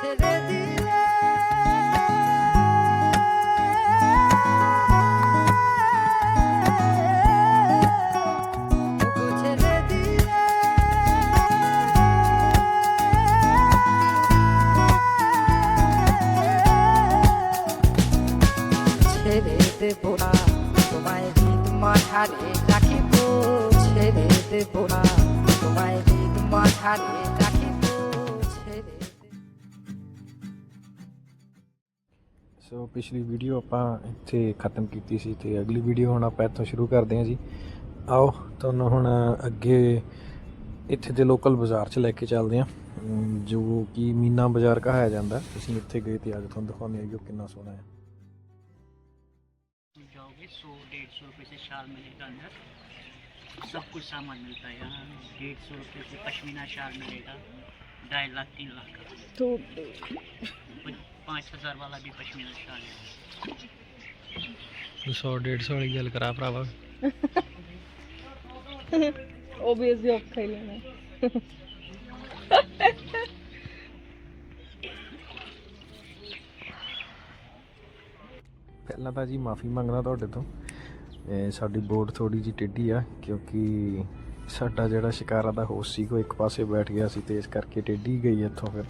ছেড়ে দিলে। ছেড়ে দেব না, তোমায় হৃদ মাঝারে রাখিব ছেড়ে দেব না, তোমায় হৃদ মাঝারে ਸੋ ਪਿਛਲੀ ਵੀਡੀਓ ਆਪਾਂ ਇੱਥੇ ਖਤਮ ਕੀਤੀ ਸੀ ਤੇ ਅਗਲੀ ਵੀਡੀਓ ਹੁਣ ਆਪਾਂ ਇੱਥੋਂ ਸ਼ੁਰੂ ਕਰਦੇ ਹਾਂ ਜੀ ਆਓ ਤੁਹਾਨੂੰ ਹੁਣ ਅੱਗੇ ਇੱਥੇ ਦੇ ਲੋਕਲ ਬਾਜ਼ਾਰ 'ਚ ਲੈ ਕੇ ਚੱਲਦੇ ਹਾਂ ਅਮ, ਜੋ ਕਿ ਮੀਨਾ ਬਾਜ਼ਾਰ ਕਹਾਇਆ ਜਾਂਦਾ ਅਸੀਂ ਇੱਥੇ ਗਏ ਤੇ ਅੱਜ ਤੁਹਾਨੂੰ ਦਿਖਾਉਂਦੇ ਹਾਂ ਕਿ ਉਹ ਕਿੰਨਾ ਸੋਹਣਾ ਹੈ जाओगे सौ डेढ़ सौ रुपये से शाल मिलेगा अंदर सब कुछ सामान मिलता है यहाँ डेढ़ सौ रुपये से पश्मीना शाल मिलेगा ढाई लाख तीन लाख का तो कुछ पाँच हज़ार वाला भी पश्मीना शाल है 100 150 ਵਾਲੀ ਗੱਲ ਕਰਾ ਭਰਾਵਾ ऑब्वियसली औखा ही लेना है। ਪਹਿਲਾਂ ਤਾਂ ਜੀ ਮਾਫੀ ਮੰਗਦਾ ਤੁਹਾਡੇ ਤੋਂ ਇਹ ਸਾਡੀ ਬੋਰਡ ਥੋੜੀ ਜੀ ਟੇਢੀ ਆ ਕਿਉਂਕਿ ਸਾਡਾ ਜਿਹੜਾ ਸ਼ਿਕਾਰਾ ਦਾ ਹੋਸਟ ਸੀ ਉਹ ਇੱਕ ਪਾਸੇ ਬੈਠ ਗਿਆ ਸੀ ਤੇ ਇਸ ਕਰਕੇ ਟੇਢੀ ਗਈ ਇੱਥੋਂ ਫਿਰ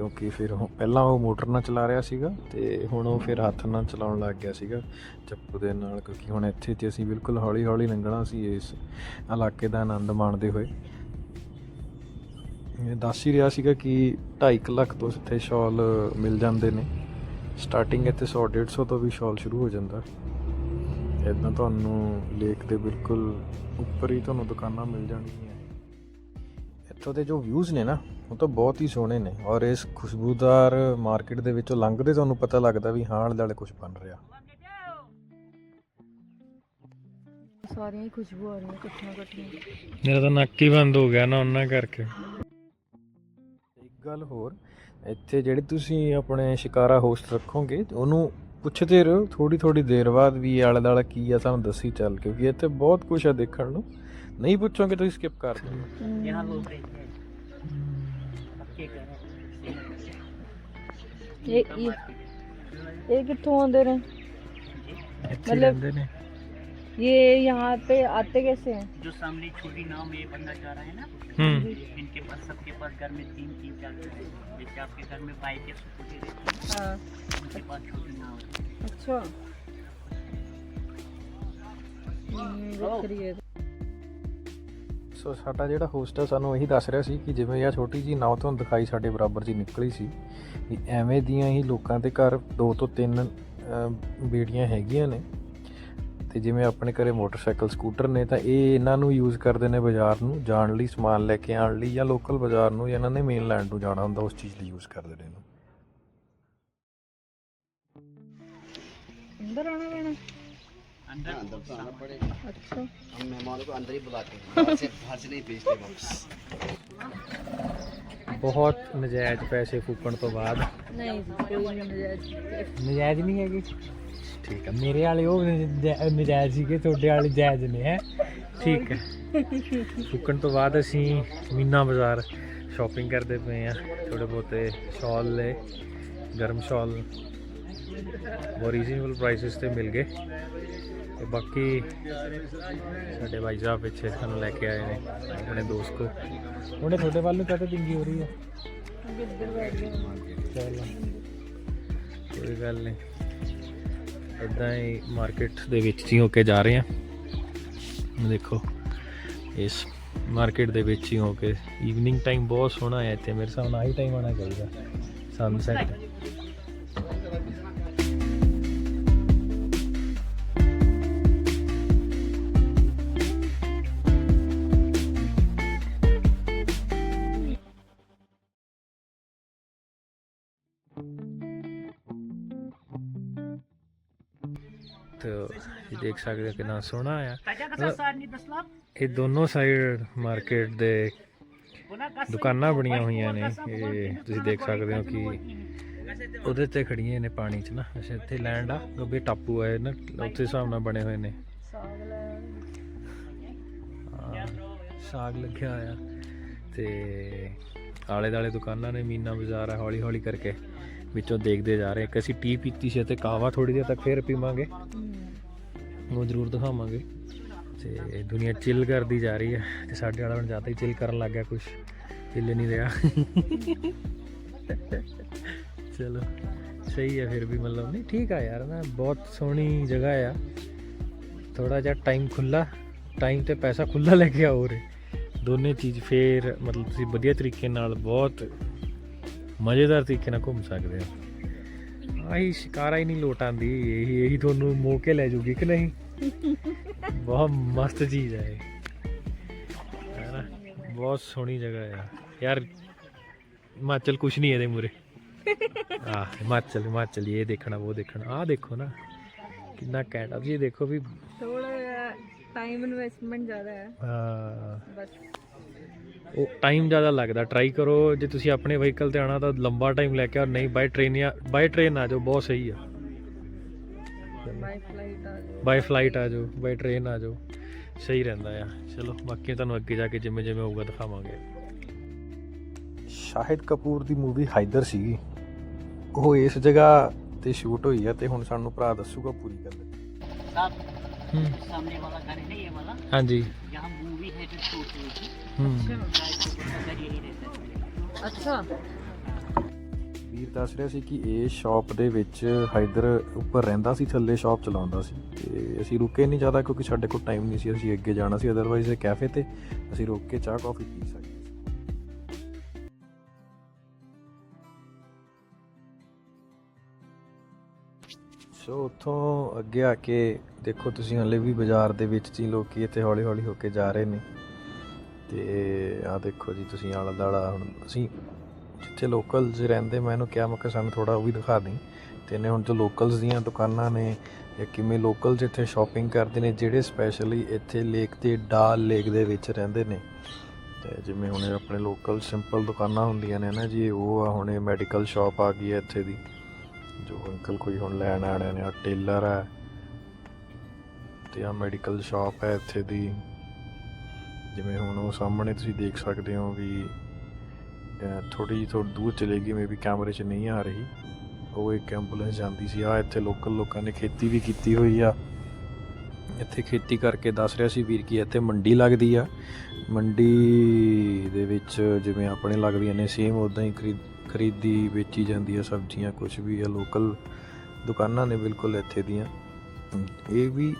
ਕਿਉਂਕਿ ਫਿਰ ਉਹ ਪਹਿਲਾਂ ਉਹ ਮੋਟਰ ਨਾਲ ਚਲਾ ਰਿਹਾ ਸੀਗਾ ਤੇ ਹੁਣ ਉਹ ਫਿਰ ਹੱਥ ਨਾਲ ਚਲਾਉਣ ਲੱਗ ਗਿਆ ਸੀਗਾ ਚੱਪੂ ਦੇ ਨਾਲ, ਕਿਉਂਕਿ ਹੁਣ ਇੱਥੇ ਤੇ ਅਸੀਂ ਬਿਲਕੁਲ ਹੌਲੀ ਹੌਲੀ ਲੰਘਣਾ ਸੀ ਇਸ ਇਲਾਕੇ ਦਾ ਆਨੰਦ ਮਾਣਦੇ ਹੋਏ। ਇਹ ਦੱਸ ਹੀ ਰਿਹਾ ਸੀਗਾ ਕਿ 2.5 ਲੱਖ ਤੋਂ ਇੱਥੇ ਸ਼ਾਲ ਮਿਲ ਜਾਂਦੇ ਨੇ। ਸਟਾਰਟਿੰਗ ਇੱਥੇ 100 150 ਤੋਂ ਵੀ ਸ਼ਾਲ ਸ਼ੁਰੂ ਹੋ ਜਾਂਦਾ। ਇਦਾਂ ਤੁਹਾਨੂੰ ਲੇਕ ਦੇ ਬਿਲਕੁਲ ਉੱਪਰ ਹੀ ਤੁਹਾਨੂੰ ਦੁਕਾਨਾਂ ਮਿਲ ਜਾਣਗੀਆਂ। ਇੱਥੋਂ ਦੇ ਜੋ ਵਿਊਜ਼ ਨੇ ਨਾ ਉਹ ਤਾਂ ਬਹੁਤ ਹੀ ਸੋਹਣੇ ਨੇ ਔਰ ਇਸ ਖੁਸ਼ਬੂਦਾਰ ਮਾਰਕੀਟ ਦੇ ਵਿੱਚੋਂ ਲੰਘਦੇ ਤੁਹਾਨੂੰ ਪਤਾ ਲੱਗਦਾ ਵੀ ਹਾਂ ਆਲੇ ਕੁਝ ਬਣ ਰਿਹਾ। ਸਾਰੀਆਂ ਹੀ ਖੁਸ਼ਬੂ ਆ ਰਹੀਆਂ ਇੱਥੇ ਜਿਹੜੇ ਤੁਸੀਂ ਆਪਣੇ ਸ਼ਿਕਾਰਾ ਹੋਸਟ ਰੱਖੋਗੇ ਉਹਨੂੰ ਪੁੱਛਦੇ ਰਹੋ ਥੋੜੀ ਥੋੜੀ ਦੇਰ ਬਾਅਦ ਵੀ ਆਲੇ ਦਾਲਾ ਕੀ ਆ ਸਾਨੂੰ ਦੱਸੀ ਚੱਲ ਕਿਉਂਕਿ ਇੱਥੇ ਬਹੁਤ ਕੁਝ ਆ ਦੇਖਣ ਨੂੰ। ਨਹੀਂ ਪੁੱਛੋਗੇ ਤੁਸੀਂ ਸਕਿਪ ਕਰ ਦਿਓ। ਇਹਨਾਂ ਲੋਕ ਇਹ ਇਹ ਇਹ ਕਿੱਥੋਂ ਆਉਂਦੇ ਨੇ ਇੱਥੇ ਮਤਲਬ- ਰਹਿੰਦੇ ਨੇ ये यहाँ पे आते कैसे हैं जो सामने छोटी नाव में ये बंदा जा रहा है ना ਹੂੰ इनके पास सबके पास घर में तीन तीन चार घर है जैसे आपके घर में बाइक है स्कूटी रहती है हाँ उनके पास छोटी नाव है अच्छा हम्म, दिख रही है ਸੋ ਸਾਡਾ ਜਿਹੜਾ ਹੋਸਟ ਹੈ ਸਾਨੂੰ ਇਹੀ ਦੱਸ ਰਿਹਾ ਸੀ ਕਿ ਜਿਵੇਂ ਇਹ ਛੋਟੀ ਜੀ ਨਾਉ ਤੁਹਾਨੂੰ ਦਿਖਾਈ ਸਾਡੇ ਬਰਾਬਰ ਜੀ ਨਿਕਲੀ ਸੀ, ਵੀ ਐਵੇਂ ਦੀਆਂ ਹੀ ਲੋਕਾਂ ਦੇ ਘਰ ਦੋ ਤੋਂ ਤਿੰਨ ਬੀੜੀਆਂ ਹੈਗੀਆਂ ਨੇ। ਤੇ ਜਿਵੇਂ ਆਪਣੇ ਘਰੇ ਮੋਟਰਸਾਈਕਲ, ਸਕੂਟਰ ਨੇ, ਤਾਂ ਇਹ ਇਹਨਾਂ ਨੂੰ ਯੂਜ਼ ਕਰਦੇ ਨੇ ਬਾਜ਼ਾਰ ਨੂੰ, ਜਾਣ ਲਈ, ਸਮਾਨ ਲੈ ਕੇ ਆਣ ਲਈ ਜਾਂ ਲੋਕਲ ਬਾਜ਼ਾਰ ਨੂੰ ਇਹਨਾਂ ਨੇ ਮੇਨਲੈਂਡ ਨੂੰ ਜਾਣਾ ਹੁੰਦਾ, ਉਸ ਚੀਜ਼ ਲਈ ਯੂਜ਼ ਕਰਦੇ ਨੇ ਇਹਨੂੰ। ਅੰਦਰ ਆਣਾ ਪੈਣਾ। अंदर अंदर तो आना सामान- पड़ेगा अच्छा हम मेहमानों को अंदर ही बुलाते हैं बाहर से बाहर से नहीं भेजते वापस ਬਹੁਤ ਨਜਾਇਜ਼ ਪੈਸੇ ਫੂਕਣ ਤੋਂ ਬਾਅਦ नहीं जी कोई नहीं नजायज ਨਜਾਇਜ਼ ਨਹੀਂ ਹੈਗੀ ਠੀਕ ਹੈ ਮੇਰੇ ਵਾਲੇ ਉਹ ਨਜਾ- ਨਜਾਇਜ਼ ਸੀਗੇ ਤੁਹਾਡੇ ਵਾਲੇ ਜਾਇਜ਼ ਨੇ ਹੈ ਠੀਕ ਹੈ ਫੁੱਕਣ ਤੋਂ ਬਾਅਦ ਅਸੀਂ ਮੀਨਾ ਬਾਜ਼ਾਰ ਸ਼ਾਪਿੰਗ ਕਰਦੇ ਪਏ ਆ ਥੋੜੇ ਬਹੁਤੇ ਸ਼ਾਲ ਲੈ ਗਰਮ ਸ਼ਾਲ ਉਹ ਰੀਜ਼ਨੇਬਲ ਪ੍ਰਾਈਸਸ ਤੇ ਮਿਲ ਗਏ ਤੇ ਬਾਕੀ ਸਾਡੇ ਭਾਈ ਸਾਹਿਬ ਪਿੱਛੇ ਸਾਨੂੰ ਲੈ ਕੇ ਆਏ ਨੇ, ਆਪਣੇ ਦੋਸਤ ਕੋ ਉਹਨੇ ਤੁਹਾਡੇ ਵੱਲ ਨੂੰ ਕਦੇ ਦਿੰਗੀ ਹੋ ਰਹੀ ਹੈ? ਕੋਈ ਗੱਲ ਨਹੀਂ। ਇਦਾਂ ਹੀ ਮਾਰਕੀਟ ਦੇ ਵਿੱਚ ਹੀ ਹੋ ਕੇ ਜਾ ਰਹੇ ਆ ਦੇਖੋ, ਇਸ ਮਾਰਕੀਟ ਦੇ ਵਿੱਚ ਹੀ ਹੋ ਕੇ ਈਵਨਿੰਗ ਟਾਈਮ ਬਹੁਤ ਸੋਹਣਾ ਹੈ ਇੱਥੇ, ਮੇਰੇ ਸਾਹਮਣੇ ਆਹੀ ਟਾਈਮ ਆਣਾ ਚਾਹੀਦਾ। ਸਨਸੈਟ ਤੇ ਇਹ ਦੇਖ ਸਕਦੇ ਹੋ ਕਿੰਨਾ ਸੋਹਣਾ ਆ। ਇਹ ਦੋਨੋਂ ਸਾਈਡ ਮਾਰਕੀਟ ਦੇ ਦੁਕਾਨਾਂ ਬਣੀਆਂ ਹੋਈਆਂ ਨੇ। ਇਹ ਤੁਸੀਂ ਦੇਖ ਸਕਦੇ ਹੋ ਕਿ ਉਹਦੇ ਤੇ ਖੜੀਆਂ ਨੇ ਪਾਣੀ 'ਚ ਨਾ। ਅੱਛਾ ਇੱਥੇ ਲੈਂਡ ਆ ਗੱਬੇ ਟਾਪੂ ਆਏ ਨਾ ਉੱਥੇ ਹਿਸਾਬ ਨਾਲ ਬਣੇ ਹੋਏ ਨੇ। ਸਾਗ ਲੱਗਿਆ ਆ ਤੇ ਆਲੇ ਦਾਲੇ ਦੁਕਾਨਾਂ ਨੇ ਮੀਨਾ ਬਾਜ਼ਾਰ ਆ ਹੌਲੀ ਹੌਲੀ ਕਰਕੇ। ਵਿੱਚੋਂ ਦੇਖਦੇ ਜਾ ਰਹੇ ਇੱਕ ਅਸੀਂ ਟੀ ਪੀਤੀ ਸੀ ਤੇ ਕਾਵਾ ਥੋੜੀ ਦੇਰ ਤੱਕ ਫੇਰ ਪੀਵਾਂਗੇ। ਉਹ ਜ਼ਰੂਰ ਦਿਖਾਵਾਂਗੇ। ਤੇ ਦੁਨੀਆ ਚਿਲ ਕਰਦੀ ਜਾ ਰਹੀ ਹੈ ਤੇ ਸਾਡੇ ਵਾਲਾ ਹੁਣ ਜ਼ਿਆਦਾ ਹੀ ਚਿਲ ਕਰਨ ਲੱਗ ਗਿਆ ਕੁਝ ਹਿੱਲ ਨਹੀਂ ਰਿਹਾ। ਚਲੋ ਸਹੀ ਹੈ ਫਿਰ ਵੀ ਮਤਲਬ। ਨਹੀਂ ਠੀਕ ਆ ਯਾਰ ਨਾ ਬਹੁਤ ਸੋਹਣੀ ਜਗ੍ਹਾ ਆ। ਥੋੜਾ ਜਿਹਾ ਟਾਈਮ ਖੁੱਲਾ ਟਾਈਮ ਤੇ ਪੈਸਾ ਖੁੱਲਾ ਲੈ ਕੇ ਆਓ ਰੇ ਦੋਨੇ ਚੀਜ਼ ਫੇਰ ਮਤਲਬ ਤੁਸੀਂ ਵਧੀਆ ਤਰੀਕੇ ਨਾਲ ਬਹੁਤ ਮਜ਼ੇਦਾਰ ਤਰੀਕੇ ਨਾਲ ਘੁੰਮ ਸਕਦੇ ਹੋ ਆਹੀ ਸ਼ਿਕਾਰਾ ਹੀ ਨਹੀਂ ਲੋਟ ਆਂਦੀ ਇਹੀ ਇਹੀ ਤੁਹਾਨੂੰ ਮੋਹ ਕੇ ਲੈ ਜੂਗੀ ਕਿ ਨਹੀਂ? ਬਹੁਤ ਮਸਤ ਚੀਜ਼ ਹੈ ਇਹ। ਹੈ ਨਾ? ਬਹੁਤ ਸੋਹਣੀ ਜਗ੍ਹਾ ਆ। ਯਾਰ ਹਿਮਾਚਲ ਕੁਛ ਨਹੀਂ ਇਹਦੇ ਮੂਰੇ ਆ ਹਿਮਾਚਲ ਹਿਮਾਚਲ ਇਹ ਦੇਖਣਾ ਉਹ ਦੇਖਣਾ। ਆਹ ਦੇਖੋ ਨਾ ਕਿੰਨਾ ਘੈਂਟ ਅਬ ਇਹ ਦੇਖੋ ਵੀ ਥੋੜਾ ਟਾਈਮ ਇਨਵੈਸਟਮੈਂਟ ਜ਼ਿਆਦਾ ਹੈ। ਹਾਂ। ਬਸ। ਉਹ ਟਾਈਮ ਜ਼ਿਆਦਾ ਲੱਗਦਾ। ਟਰਾਈ ਕਰੋ ਜੇ ਤੁਸੀਂ ਆਪਣੇ ਵਹੀਕਲ ਤੇ ਆਣਾ ਤਾਂ ਲੰਬਾ ਟਾਈਮ ਲੈ ਕੇ ਆ ਨਹੀਂ ਬਾਈ ਟ੍ਰੇਨ ਜਾਂ ਬਾਈ ਟ੍ਰੇਨ ਆ ਜਾਓ ਬਹੁਤ ਸਹੀ ਆ। ਬਾਈ ਫਲਾਈਟ ਆ ਜਾਓ। ਬਾਈ ਟ੍ਰੇਨ ਆ ਜਾਓ ਸਹੀ ਰਹਿੰਦਾ ਆ। ਚਲੋ ਬਾਕੀ ਤੁਹਾਨੂੰ ਅੱਗੇ ਜਾ ਕੇ ਜਿਵੇਂ ਜਿਵੇਂ ਹੋਊਗਾ ਦਿਖਾਵਾਂਗੇ। ਸ਼ਾਹਿਦ ਕਪੂਰ ਦੀ ਮੂਵੀ ਹਾਈਦਰ ਸੀਗੀ। ਉਹ ਇਸ ਜਗ੍ਹਾ ਤੇ ਸ਼ੂਟ ਹੋਈ ਆ ਤੇ ਹੁਣ ਸਾਨੂੰ ਭਰਾ ਦੱਸੂਗਾ ਪੂਰੀ ਗੱਲ। सामने वाला घर है ना ये वाला ਹਾਂਜੀ यहाँ मूवी है जो शूट हुई थी ਹੂੰ शायद कपूर का घर यही रहता है ਅੱਛਾ ਵੀਰ ਦੱਸ ਰਿਹਾ ਸੀ ਕਿ ਇਹ ਸ਼ਾਪ ਦੇ ਵਿੱਚ ਹਾਈਦਰ ਉੱਪਰ ਰਹਿੰਦਾ ਸੀ ਥੱਲੇ ਸ਼ਾਪ ਚਲਾਉਂਦਾ ਸੀ ਤੇ ਅਸੀਂ ਰੁਕੇ ਨਹੀਂ ਜ਼ਿਆਦਾ ਕਿਉਂਕਿ ਸਾਡੇ ਕੋਲ ਟਾਈਮ ਨਹੀਂ ਸੀ ਅਸੀਂ ਅੱਗੇ ਜਾਣਾ ਸੀ ਅਦਰਵਾਈਜ਼ ਇਹ ਕੈਫੇ ਤੇ ਅਸੀਂ ਰੁਕ ਕੇ ਚਾਹ ਕਾਫੀ ਪੀ ਸਕਦੇ ਸੋ ਉੱਥੋਂ ਅੱਗੇ ਆ ਕੇ ਦੇਖੋ ਤੁਸੀਂ ਹਲੇ ਵੀ ਬਾਜ਼ਾਰ ਦੇ ਵਿੱਚ ਜੀ ਲੋਕੀ ਇੱਥੇ ਹੌਲੀ ਹੌਲੀ ਹੋ ਕੇ ਜਾ ਰਹੇ ਨੇ। ਤੇ ਆ ਦੇਖੋ ਜੀ ਤੁਸੀਂ ਆਲਾ ਦਾਲਾ ਹੁਣ ਅਸੀਂ ਜਿੱਥੇ ਲੋਕਲਸ ਰਹਿੰਦੇ, ਮੈਂ ਇਹਨੂੰ ਕਿਹਾ, ਮੈਂ ਕਿ ਸਾਨੂੰ ਥੋੜਾ ਉਹ ਵੀ ਦਿਖਾ ਦੇਂ ਤੇ ਇਹਨੇ ਹੁਣ ਜੋ ਲੋਕਲਸ ਦੀਆਂ ਦੁਕਾਨਾਂ ਨੇ ਜਾਂ ਕਿਵੇਂ ਲੋਕਲ ਇੱਥੇ ਸ਼ਾਪਿੰਗ ਕਰਦੇ ਨੇ, ਜਿਹੜੇ ਸਪੈਸ਼ਲੀ ਇੱਥੇ ਲੇਕ ਤੇ ਡਾਲ ਲੇਕ ਦੇ ਵਿੱਚ ਰਹਿੰਦੇ ਨੇ। ਤੇ ਜਿਵੇਂ ਹੁਣ ਆਪਣੇ ਲੋਕਲ ਸਿੰਪਲ ਦੁਕਾਨਾਂ ਹੁੰਦੀਆਂ ਨੇ ਨਾ ਜੀ, ਉਹ ਆ ਹੁਣੇ ਮੈਡੀਕਲ ਸ਼ਾਪ ਆ ਗਈ ਹੈ ਇੱਥੇ ਦੀ। ਜੋ ਅੰਕਲ ਕੋਈ ਹੁਣ ਲੈਣ ਆਣੇ ਨੇ ਆ ਟੇਲਰ ਹੈ। ਤੇ ਆ ਮੈਡੀਕਲ ਸ਼ਾਪ ਹੈ ਇੱਥੇ ਦੀ। ਜਿਵੇਂ ਹੁਣ ਉਹ ਸਾਹਮਣੇ ਤੁਸੀਂ ਦੇਖ ਸਕਦੇ ਹੋ ਵੀ ਥੋੜੀ ਜਿਹੀ ਥੋੜੀ ਦੂਰ ਚਲੇਗੀ ਮੇਬੀ ਕੈਮਰੇ 'ਚ ਨਹੀਂ ਆ ਰਹੀ। ਉਹ ਇੱਕ ਐਂਬੂਲੈਂਸ ਜਾਂਦੀ ਸੀ। ਆ ਇੱਥੇ ਲੋਕਲ ਲੋਕਾਂ ਨੇ ਖੇਤੀ ਵੀ ਕੀਤੀ ਹੋਈ ਆ। ਇੱਥੇ ਖੇਤੀ ਕਰਕੇ ਦੱਸ ਰਿਹਾ ਸੀ ਵੀਰ ਕੀ ਇੱਥੇ ਮੰਡੀ ਲੱਗਦੀ ਆ। ਮੰਡੀ ਦੇ ਵਿੱਚ ਜਿਵੇਂ ਆਪਣੇ ਲੱਗਦੀਆਂ ਨੇ ਸੇਮ ਉਦਾਂ ਹੀ ਖਰੀਦ, ਖਰੀਦੀ ਵੇਚੀ ਜਾਂਦੀ ਆ ਸਬਜ਼ੀਆਂ ਕੁਝ ਵੀ ਆ ਲੋਕਲ ਦੁਕਾਨਾਂ ਨੇ ਬਿਲਕੁਲ ਇੱਥੇ ਦੀਆਂ। ਇਹ ਵੀ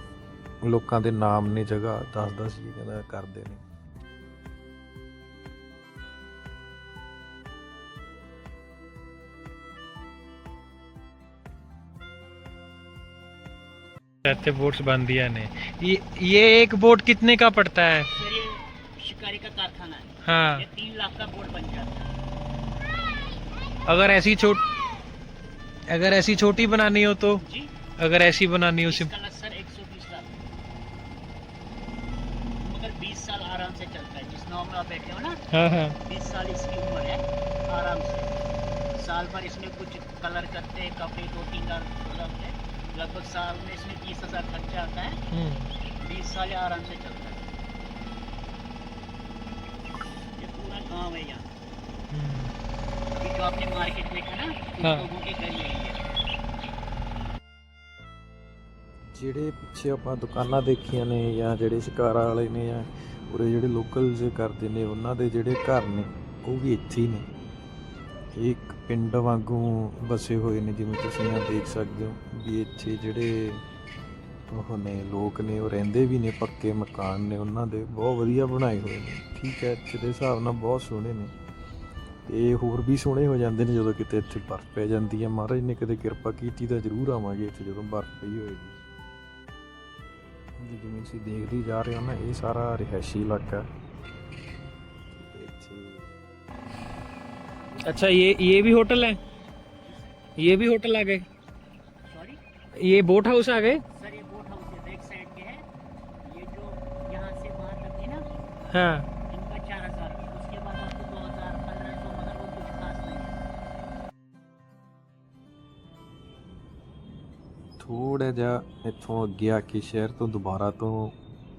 ਲੋਕਾਂ ਦੇ ਨਾਮ ਨੇ ਜਗ੍ਹਾ, ਦੱਸਦਾ ਸੀ ਕਹਿੰਦਾ ਕਰਦੇ ਨੇ। कहते बोट्स बांधिया ने। ये ये एक बोट कितने का पड़ता है? शिकारी का कारखाना है। हाँ। तीन लाख का बोट बन जाता अगर ऐसी छोट अगर ऐसी छोटी बनानी हो तो? जी? अगर ऐसी बनानी हो सिर्फ़ सर एक सौ बीस लाख। मगर बीस साल आराम से चलता है। जिस नाव में आप बैठे हो ना हाँ हाँ। बीस साल इसकी उम्र है आराम से। साल भर इसमें कुछ कलर करते हैं कपड़े दो तीन बार लगभग साल में इसमें बीस हजार खर्चा आता है हम्म, बीस साल ये आराम से चलता है ये पूरा गांव है यहाँ हम्म। अभी जो आपने मार्केट देखा ना उन हाँ। लोगों के घर यही है ਜਿਹੜੇ ਪਿੱਛੇ ਆਪਾਂ ਦੁਕਾਨਾਂ ਦੇਖੀਆਂ ਨੇ ਜਾਂ ਜਿਹੜੇ ਸ਼ਿਕਾਰਾ ਵਾਲੇ ਨੇ ਜਾਂ ਉਰੇ ਜਿਹੜੇ ਲੋਕਲਸ ਕਰਦੇ ਨੇ ਉਹਨਾਂ ਦੇ ਜਿਹੜੇ ਘਰ ਨੇ ਉਹ ਵੀ ਇੱਥੇ ਹੀ ਨੇ ਇਹ ਇੱਕ ਪਿੰਡ ਵਾਂਗੂ ਵਸੇ ਹੋਏ ਨੇ, ਜਿਵੇਂ ਤੁਸੀਂ ਆ ਦੇਖ ਸਕਦੇ ਹੋ ਵੀ ਇੱਥੇ ਜਿਹੜੇ ਉਹ ਨੇ, ਲੋਕ ਨੇ, ਉਹ ਰਹਿੰਦੇ ਵੀ ਨੇ, ਪੱਕੇ ਮਕਾਨ ਨੇ ਉਹਨਾਂ ਦੇ, ਬਹੁਤ ਵਧੀਆ ਬਣਾਏ ਹੋਏ ਨੇ। ਠੀਕ ਹੈ, ਇੱਥੇ ਦੇ ਹਿਸਾਬ ਨਾਲ ਬਹੁਤ ਸੋਹਣੇ ਨੇ। ਤੇ ਹੋਰ ਵੀ ਸੋਹਣੇ ਹੋ ਜਾਂਦੇ ਨੇ ਜਦੋਂ ਕਿਤੇ ਇੱਥੇ ਬਰਫ਼ ਪੈ ਜਾਂਦੀ ਹੈ। ਮਹਾਰਾਜ ਨੇ ਕਦੇ ਕਿਰਪਾ ਕੀਤੀ ਤਾਂ ਜ਼ਰੂਰ ਆਵਾਂਗੇ ਇੱਥੇ ਜਦੋਂ ਬਰਫ਼ ਪਈ ਹੋਏਗੀ। ਜਿਵੇਂ ਤੁਸੀਂ ਦੇਖਦੇ ਜਾ ਰਹੇ ਹੋ ਨਾ, ਇਹ ਸਾਰਾ ਰਿਹਾਇਸ਼ੀ ਇਲਾਕਾ अच्छा ये ये भी होटल है? ये भी होटल आ गए? ये बोट हाउस आ गए? सर ये बोट हाउस है बैक साइड के है। ये जो से तक है ना हाँ। थोड़ा जा इतों अगे आके शहर तो दोबारा तो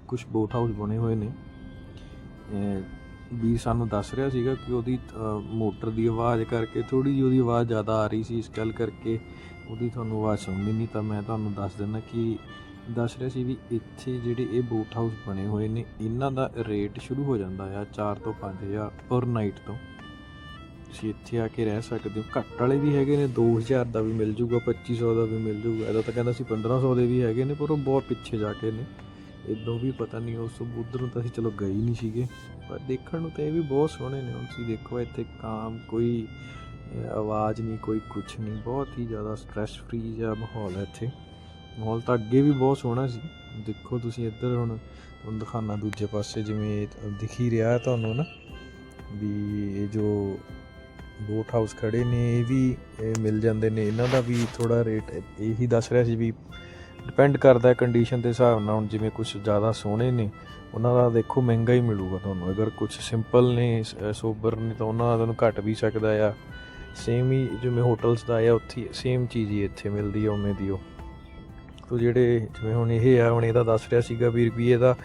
कुछ बोट हाउस बने हुए ने। ਵੀ ਸਾਨੂੰ ਦੱਸ ਰਿਹਾ ਸੀਗਾ ਕਿ ਉਹਦੀ ਮੋਟਰ ਦੀ ਆਵਾਜ਼ ਕਰਕੇ ਥੋੜੀ ਜਿਹੀ ਉਹਦੀ ਆਵਾਜ਼ ਜ਼ਿਆਦਾ ਆ ਰਹੀ ਸੀ ਇਸ ਗੱਲ ਕਰਕੇ, ਉਹਦੀ ਤੁਹਾਨੂੰ ਆਵਾਜ਼ ਸੁਣਨੀ ਨਹੀਂ, ਤਾਂ ਮੈਂ ਤੁਹਾਨੂੰ ਦੱਸ ਦਿੰਦਾ ਕਿ ਦੱਸ ਰਿਹਾ ਸੀ ਵੀ ਇੱਥੇ ਜਿਹੜੇ ਇਹ ਬੋਟ ਹਾਊਸ ਬਣੇ ਹੋਏ ਨੇ, ਇਹਨਾਂ ਦਾ ਰੇਟ ਸ਼ੁਰੂ ਹੋ ਜਾਂਦਾ ਆ 4 ਤੋਂ 5000 ਪਰ ਨਾਈਟ ਤੋਂ। ਤੁਸੀਂ ਇੱਥੇ ਆ ਕੇ ਰਹਿ ਸਕਦੇ ਹੋ। ਘੱਟ ਵਾਲੇ ਵੀ ਹੈਗੇ ਨੇ 2000 ਦਾ ਵੀ ਮਿਲ ਜੂਗਾ 2500 ਦਾ ਵੀ ਮਿਲ ਜੂਗਾ। ਇਹਦਾ ਤਾਂ ਕਹਿੰਦਾ ਸੀ 1500 ਦੇ ਵੀ ਹੈਗੇ ਨੇ, ਪਰ ਉਹ ਬਹੁਤ ਪਿੱਛੇ ਜਾ ਕੇ ਨੇ। ਇਦੋਂ ਵੀ ਪਤਾ ਨਹੀਂ ਉਸ ਉਧਰ ਨੂੰ ਤਾਂ ਅਸੀਂ ਚਲੋ ਗਏ ਹੀ ਨਹੀਂ ਸੀਗੇ। ਪਰ ਦੇਖਣ ਨੂੰ ਤਾਂ ਇਹ ਵੀ ਬਹੁਤ ਸੋਹਣੇ ਨੇ। ਹੁਣ ਤੁਸੀਂ ਦੇਖੋ ਇੱਥੇ ਕਾਮ, ਕੋਈ ਆਵਾਜ਼ ਨਹੀਂ, ਕੋਈ ਕੁਛ ਨਹੀਂ। ਬਹੁਤ ਹੀ ਜ਼ਿਆਦਾ ਸਟ੍ਰੈਸ ਫ੍ਰੀ ਜਿਹਾ ਮਾਹੌਲ ਹੈ ਇੱਥੇ। ਮਾਹੌਲ ਤਾਂ ਅੱਗੇ ਵੀ ਬਹੁਤ ਸੋਹਣਾ ਸੀ। ਦੇਖੋ ਤੁਸੀਂ ਇੱਧਰ ਹੁਣ, ਤੁਹਾਨੂੰ ਦਿਖਾਣਾ ਦੂਜੇ ਪਾਸੇ ਜਿਵੇਂ ਇਹ ਦਿਖ ਹੀ ਰਿਹਾ ਤੁਹਾਨੂੰ ਨਾ ਵੀ ਇਹ ਜੋ ਬੋਟ ਹਾਊਸ ਖੜੇ ਨੇ, ਇਹ ਵੀ ਮਿਲ ਜਾਂਦੇ ਨੇ। ਇਹਨਾਂ ਦਾ ਵੀ ਥੋੜਾ ਰੇਟ ਇਹੀ ਦੱਸ ਰਿਹਾ ਸੀ ਵੀ ਡਿਪੈਂਡ ਕਰਦਾ ਕੰਡੀਸ਼ਨ ਦੇ ਹਿਸਾਬ ਨਾਲ, ਹੁਣ ਜਿਵੇਂ ਕੁਝ ਜ਼ਿਆਦਾ ਸੋਹਣੇ ਨੇ, ਉਹਨਾਂ ਦਾ ਦੇਖੋ ਮਹਿੰਗਾ ਹੀ ਮਿਲੂਗਾ ਤੁਹਾਨੂੰ। ਅਗਰ ਕੁਝ ਸਿੰਪਲ ਨੇ ਸੋਬਰ ਨੇ, ਤਾਂ ਉਹਨਾਂ ਦਾ ਤੁਹਾਨੂੰ ਘੱਟ ਵੀ ਸਕਦਾ ਆ। ਸੇਮ ਹੀ ਜਿਵੇਂ ਹੋਟਲਸ ਦਾ ਆ, ਉੱਥੇ ਸੇਮ ਚੀਜ਼ ਹੀ ਇੱਥੇ ਮਿਲਦੀ ਆ, ਉਵੇਂ ਦੀ ਉਹ। ਤੋ ਜਿਹੜੇ ਜਿਵੇਂ ਹੁਣ ਇਹ ਆ, ਹੁਣ ਇਹਦਾ ਦੱਸ ਰਿਹਾ ਸੀਗਾ ਵੀ ਰੁਪਈਏ ਦਾ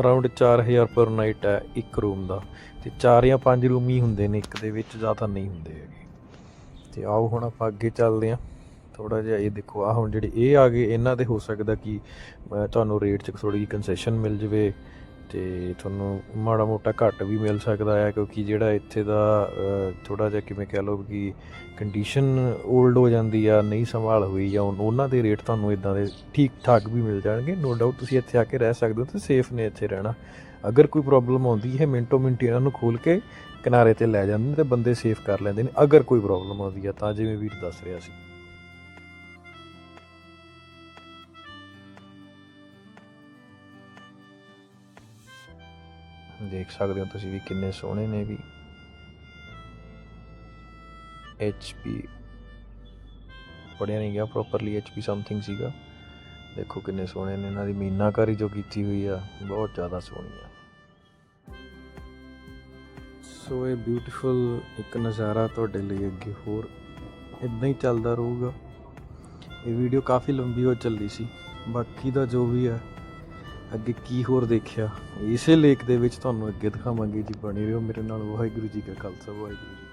ਅਰਾਊਂਡ 4000 ਪਰ ਨਾਈਟ ਹੈ ਇੱਕ ਰੂਮ ਦਾ। ਤੇ 4 ਜਾਂ 5 ਰੂਮ ਹੀ ਹੁੰਦੇ ਨੇ, ਇੱਕ ਦੇ ਵਿੱਚ ਜ਼ਿਆਦਾ ਨਹੀਂ ਹੁੰਦੇ ਹੈਗੇ। ਤੇ ਆਓ ਹੁਣ ਆਪਾਂ ਅੱਗੇ ਚੱਲਦੇ ਹਾਂ। ਥੋੜਾ ਜਿਹਾ ਇਹ ਦੇਖੋ ਆ ਹੁਣ ਜਿਹੜੇ ਇਹ ਆ ਗਏ, ਇਹਨਾਂ ਦੇ ਹੋ ਸਕਦਾ ਕਿ ਤੁਹਾਨੂੰ ਰੇਟ 'ਚ ਥੋੜੀ ਜਿਹੀ ਕੰਸੈਸ਼ਨ ਮਿਲ ਜਵੇ ਤੇ ਤੁਹਾਨੂੰ ਮਾੜਾ ਮੋਟਾ ਘੱਟ ਵੀ ਮਿਲ ਸਕਦਾ ਹੈ, ਕਿਉਂਕਿ ਜਿਹੜਾ ਇੱਥੇ ਦਾ ਥੋੜਾ ਜਿਹਾ ਕਿਵੇਂ ਕਹਿ ਲਓ ਕਿ ਕੰਡੀਸ਼ਨ 올ਡ ਹੋ ਜਾਂਦੀ ਆ, ਨਹੀਂ ਸੰਭਾਲ ਹੋਈ ਜਾਂ ਉਨ- ਉਹਨਾਂ ਦੇ ਰੇਟ ਤੁਹਾਨੂੰ ਇਦਾਂ ਦੇ ਠੀਕ ਠਾਕ ਵੀ ਮਿਲ ਜਾਣਗੇ ਨੋ ਡਾਊਟ ਤੁਸੀਂ ਇੱਥੇ ਆ ਕੇ ਰਹਿ ਸਕਦੇ ਹੋ ਤੇ ਸੇਫ ਨੇ ਇੱਥੇ ਰਹਿਣਾ। ਅਗਰ ਕੋਈ ਪ੍ਰੋਬਲਮ ਆਉਂਦੀ ਹੈ, ਮਿੰਟੋ ਮਿੰਟ ਇਹਨਾਂ ਨੂੰ ਖੋਲ ਕੇ ਕਿਨਾਰੇ ਤੇ ਲੈ ਜਾਂਦੇ ਨੇ ਤੇ ਬੰਦੇ ਸੇਫ ਕਰ ਲੈਂਦੇ ਨੇ, ਅਗਰ ਕੋਈ ਪ੍ਰੋਬਲਮ ਆਉਂਦੀ ਹੈ ਤਾਂ ਜਿਵੇਂ ਵੀਰ ਦੱਸ ਰਿਹਾ ਸੀ। ਦੇਖ ਸਕਦੇ ਹੋ ਤੁਸੀਂ ਵੀ ਕਿੰਨੇ ਸੋਹਣੇ ਨੇ ਵੀ। HP ਪੜਿਆ ਨਹੀਂ ਗਿਆ ਪ੍ਰੋਪਰਲੀ HP ਸਮਥਿੰਗ ਸੀਗਾ। ਦੇਖੋ ਕਿੰਨੇ ਸੋਹਣੇ ਨੇ ਇਹਨਾਂ ਦੀ। ਮੀਨਾਕਾਰੀ ਜੋ ਕੀਤੀ ਹੋਈ ਆ, ਬਹੁਤ ਜ਼ਿਆਦਾ ਸੋਹਣੀ ਆ। ਸੋ ਇਹ ਬਿਊਟੀਫੁਲ ਇੱਕ ਨਜ਼ਾਰਾ ਤੁਹਾਡੇ ਲਈ ਅੱਗੇ ਹੋਰ ਇਦਾਂ ਹੀ ਚੱਲਦਾ ਰਹੂਗਾ। ਇਹ ਵੀਡੀਓ ਕਾਫੀ ਲੰਬੀ ਹੋ ਚੱਲੀ ਸੀ। ਬਾਕੀ ਦਾ ਜੋ ਵੀ ਹੈ ਅੱਗੇ ਕੀ ਹੋਰ ਦੇਖਿਆ? ਇਸੇ ਲੇਖ ਦੇ ਵਿੱਚ ਤੁਹਾਨੂੰ ਅੱਗੇ ਦਿਖਾਵਾਂਗੇ ਜੀ। ਬਣੇ ਰਹੋ ਮੇਰੇ ਨਾਲ। ਵਾਹਿਗੁਰੂ ਜੀ ਕਾ ਖਾਲਸਾ, ਵਾਹਿਗੁਰੂ ਜੀ